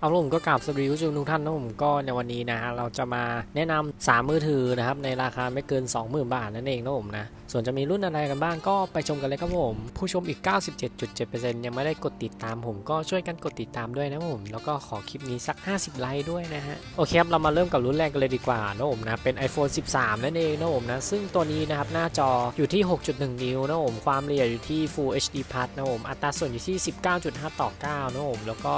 เอาละผมก็กราบสวัสดีผู้ชมทุกท่านนะผมก็ในวันนี้นะฮะเราจะมาแนะนำ3มือถือนะครับในราคาไม่เกิน 20,000 บาทนั่นเองนะผมนะส่วนจะมีรุ่นอะไรกันบ้างก็ไปชมกันเลยครับผม ผู้ชมอีก 97.7%ยังไม่ได้กดติดตามผมก็ช่วยกันกดติดตามด้วยนะผม แล้วก็ขอคลิปนี้สัก 50 ไลค์ด้วยนะฮะโอเคครับเรามาเริ่มกับรุ่นแรกกันเลยดีกว่านะผมนะเป็น iPhone 13 นั่นเองนะผมนะซึ่งตัวนี้นะครับหน้าจออยู่ที่ 6.1 นิ้วนะผมความละเอียดอยู่ที่ Full HD Plus นะผมอัตราส่วนอยู่ที่ 19.5 ต่อ 9 นะผมแล้วก็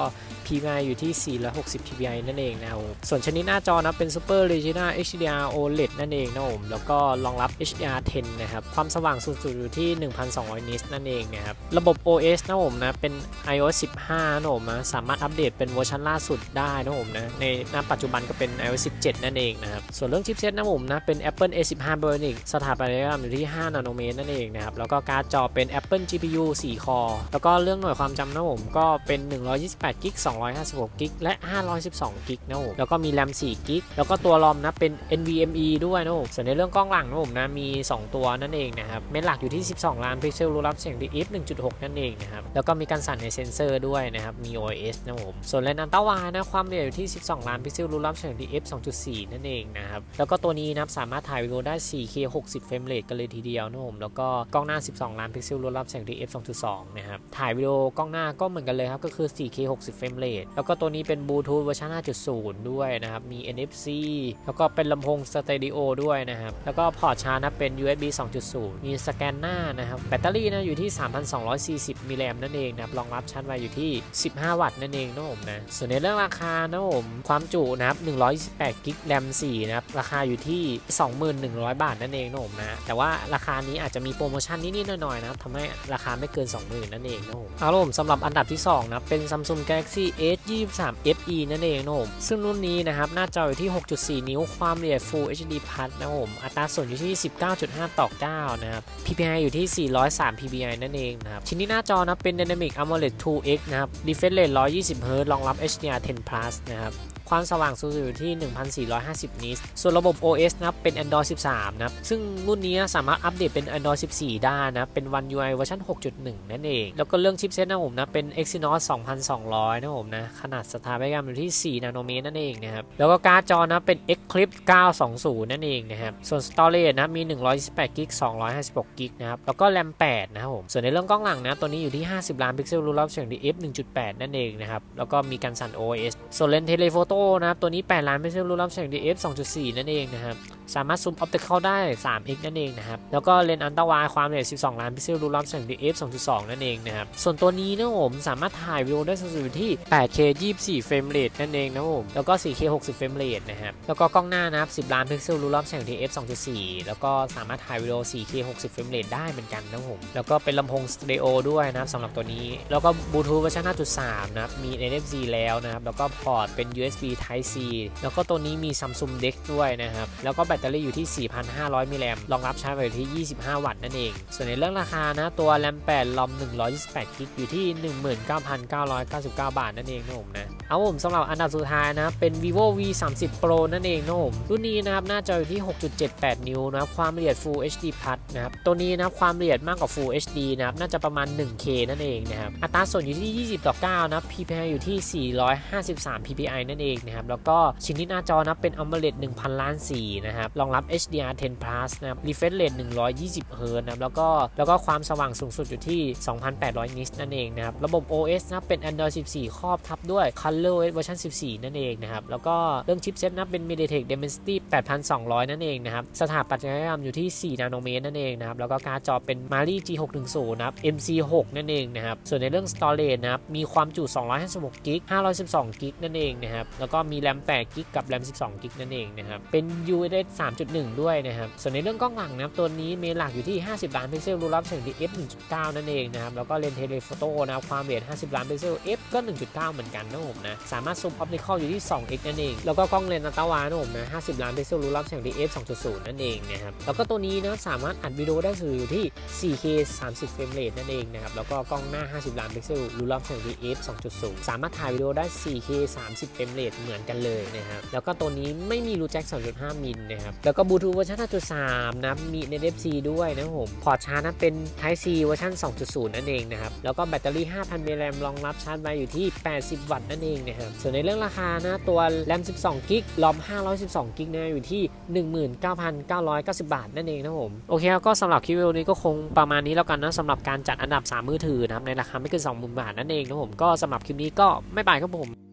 PPI อยู่ที่ที่ 460 ppi นั่นเองนะผมส่วนชนิดหน้าจอนะเป็น Super Retina HDR OLED นั่นเองนะผมแล้วก็รองรับ HDR 10 นะครับ ความสว่างสูงสุดอยู่ที่ 1,200 นิตนั่นเองนะครับ ระบบ OS นะผมนะเป็น iOS 15นะผมนะสามารถอัปเดตเป็นเวอร์ชันล่าสุดได้นะผมนะในณปัจจุบันก็เป็น iOS 17 นั่นเองนะครับ ส่วนเรื่องชิปเซตนะผมนะเป็น Apple A15 Bionic สถาปัตยกรรมอยู่ที่ 5 นาโนเมตรนั่นเองนะครับ แล้วก็การ์ดจอเป็น Apple GPU 4 คอ แล้วก็เรื่องหน่วยความจำนะผมก็เป็น 128กิก256กิกและ 512กิกนะผมแล้วก็มี RAM 4กิกแล้วก็ตัวรอมนะเป็น NVMe ด้วยนะผมส่วนในเรื่องกล้องหลังนะผมนะมี 2 ตัวนั่นเองนะครับเมนหลักอยู่ที่ 12 ล้านพิกเซลรูรับเสียง DF 1.6 นั่นเองนะครับแล้วก็มีการสั่นในเซนเซอร์ด้วยนะครับมี OS นะผมส่วนเลนส์อัลตร้าวด์นะความละเอียดอยู่ที่ 12 ล้านพิกเซลรูรับเสียง DF 2.4 นั่นเองนะครับแล้วก็ตัวนี้นะสามารถถ่ายวิดีโอได้ 4K 60เฟรมเรทกันเลยทีเดียวนะผมแล้วก็กล้องหน้า 12 ล้านพิกเซลรูรับเสียง DF 2.2 นะครับถ่ายวิดีโอกล้องหน้าก็เหมือนกันเลยครับก็คือ 4K 60เฟรมเรทแล้วก็ตัวตัวนี้เป็นบลูทูธเวอร์ชัน5.0 ด้วยนะครับ มี NFC แล้วก็เป็นลำโพงสเตอริโอด้วยนะครับ แล้วก็พอร์ตชาร์จนะเป็น USB 2.0 มีสแกนหน้านะครับ แบตเตอรี่นะอยู่ที่ 3,240 มิลลิแอมป์นั่นเองนะครับ รองรับชาร์จไวอยู่ที่ 15 วัตต์นั่นเองนะผมนะ ส่วนในเรื่องราคานะผม ความจุนะครับ 128กิกแรม4นะครับ ราคาอยู่ที่ 21,100 บาทนั่นเองนะผมนะ แต่ว่าราคานี้อาจจะมีโปรโมชั่นนิดๆหน่อยๆนะทำให้ราคาไม่เกิน 20,000นั่นเองนะผมเอาล่ะผมสำหรับอันดับที่2นะเป็น Samsung Galaxy S 3 FE นั่นเองนะผมซึ่งรุ่นนี้นะครับหน้าจออยู่ที่ 6.4 นิ้วความละเอียด Full HD Plus นะผมอัตราส่วนอยู่ที่ 19.5 ต่อ 9 นะครับ PPI อยู่ที่ 403 PPI นั่นเองนะครับชิ้นนี้หน้าจอนะเป็น Dynamic AMOLED 2X นะครับ Refresh Rate 120Hz รองรับ HDR10 นะครับ ความสว่างสูงสุดอยู่ที่ 1,450 นิตส่วนระบบ OS นะครับเป็น Android 13 นะครับซึ่งรุ่นนี้สามารถอัปเดตเป็น Android 14 ได้นะเป็น One UI เวอร์ชัน6.1 นั่นเอง แล้วก็เรื่องชิปเซตนะผมนะเป็น Exynos 2200 นะผมนะขนาดสถาปัตยกรรมอยู่ที่ 4 นาโนเมตรนั่นเองนะครับแล้วก็การ์ดจอนะเป็น Eclipse 920 นั่นเองนะครับส่วน Storage นะมี 128กิก256กิกนะครับแล้วก็ RAM 8นะครับผมส่วนในเรื่องกล้องหลังนะตัวนี้อยู่ที่ 50 ล้านพิกเซลรูรับเสียง DF 1.8 นั่นเองนะครับแล้วก็มีการสั่น OS ส่วนเลนส์เทเลโฟโต้นะครับ ตัวนี้ 8 ล้านเป็นเซลรูรับแสง DF 2.4 นั่นเองนะครับ สามารถซูมออปติคอลได้ 3x นั่นเองนะครับ แล้วก็เลนส์อันตาวด์ความละเอียด 12 ล้านพิกเซลรูรับเสียง DF 2.2 นั่นเองนะครับ ส่วนตัวนี้นะผมสามารถถ่ายวิดีโอได้สูงสุดที่ 8K 24 เฟรมเรทนั่นเองนะผม แล้วก็ 4K 60 เฟรมเรทนะครับ แล้วก็กล้องหน้านะครับ 10 ล้านพิกเซลรูรับเสียง DF 2.4 แล้วก็สามารถถ่ายวิดีโอ 4K 60 เฟรมเรทได้เหมือนกันนะผม แล้วก็เป็นลำโพงสเตอริโอด้วยนะครับสำหรับตัวนี้ แล้วก็บลูทูธเวอร์ชัน5.3 นะครับ มี NFC แล้วนะครับ แล้วก็พอร์ตเป็น USB Type C แล้วก็ตัวนี้มี Samsung Dex ด้วยนะครับ แล้วก็แบตเตอรี่อยู่ที่ 4,500 มิลลิแอมป์รองรับชาร์จไฟที่ 25 วัตต์นั่นเอง ส่วนในเรื่องราคานะตัว RAM 8 ROM 128 กิกอยู่ที่ 19,999 บาทนั่นเองนะผมนะ เอาผมสำหรับอันดับสุดท้ายนะ เป็น vivo v 3 0 pro นั่นเองนะผมรุ่นนี้นะครับหน้าจออยู่ที่ 6.78 นิ้วนะครับความละเอียด full HD plus นะครับตัวนี้นะคความละเอียดมากกว่า full HD นะครับน่าจะประมาณ 1K นั่นเองนะครับอัตราส่วนอยู่ที่ 20 ต่อ 9 นะ PPI อยู่ที่ 453 PPI นั่นเองนะครับแล้วก็ชิ้นที่หน้าจอนะเป็น AMOLED 1,000 ล้านสีนะครับรองรับ HDR 10 plus นะครับ refresh rate 120 Hz นะครับแล้วก็แล้วก็ความสว่างสูงสุดอยู่ที่ 2,800นิตนั่นเองนะครับระบบ OS นะเป็น Android 14 ครอบทับด้วย ColorOS เวอร์ชัน14 นั่นเองนะครับแล้วก็เรื่องชิปเซ็ตนะเป็น MediaTek Dimensity 8200 นั่นเองนะครับสถาปัตยกรรมอยู่ที่ 4 นาโนเมตรนั่นเองนะครับแล้วก็การ์ดจอเป็น Mali G610 นะครับ MC6 นั่นเองนะครับส่วนในเรื่อง Storage นะครับมีความจุ 256กิก512กิกนั่นเองนะครับแล้วก็มี RAM 8กิกกับ RAM 12กิกนั่นเองนะครับเป็น UHD 3.1 ด้วยนะครับส่วนในเรื่องกล้องหลังนะครับตัวนี้เมนหลักอยู่ที่ 50 ล้านพิกเซลรูรับเสียงที่ f 1.9 นั่นเองนะครับแล้วก็เลนส์เทเลโฟโต้นะครับความละเอียด 50 ล้านพิกเซล f ก็ 1.9 เหมือนกันนะผมนะสามารถซูมออปติคอลอยู่ที่ 2x นั่นเองแล้วก็กล้องเลนส์อัลตร้าวด์นะผมนะ 50 ล้านพิกเซลรูรับเสียงที่ f 2.0 นั่นเองนะครับแล้วก็ตัวนี้นะสามารถอัดวิดีโอได้สูงอยู่ที่ 4K 30 เฟรมเรทนั่นเองนะครับแล้วก็กล้องหน้า 50 ล้านพิกเซลรูรับเสียงที่ f 2.0 สามารถถ่ายวิดีโอได้ 4K 30 เฟรมเรทเหมือนกันเลยนะครับแล้วก็ตัวนี้ไม่มีรูแจ็ค2.5มิลนะครับแล้วก็บลูทูธเวอร์ชัน5.3 นะ มี NFC ด้วยนะครับผม พอร์ตชาร์จนะเป็น Type C เวอร์ชัน2.0 นั่นเองนะครับ แล้วก็แบตเตอรี่ 5,000มิลลิแอมรองรับชาร์จไวอยู่ที่ 80 วัตต์นั่นเองนะครับ ส่วนในเรื่องราคานะตัวแรม 12 กิกลอม 512 กิกนะอยู่ที่ 19,990 บาทนั่นเองนะครับผม โอเคแล้วก็สำหรับคลิปวิดีโอนี้ก็คงประมาณนี้แล้วกันนะสำหรับการจัดอันดับ 3 มือถือนะครับในราคาไม่เกิน 20,000 บาทนั่นเองนะผมก็สำหรับคลิปนี้ก็ไม่บายครับผม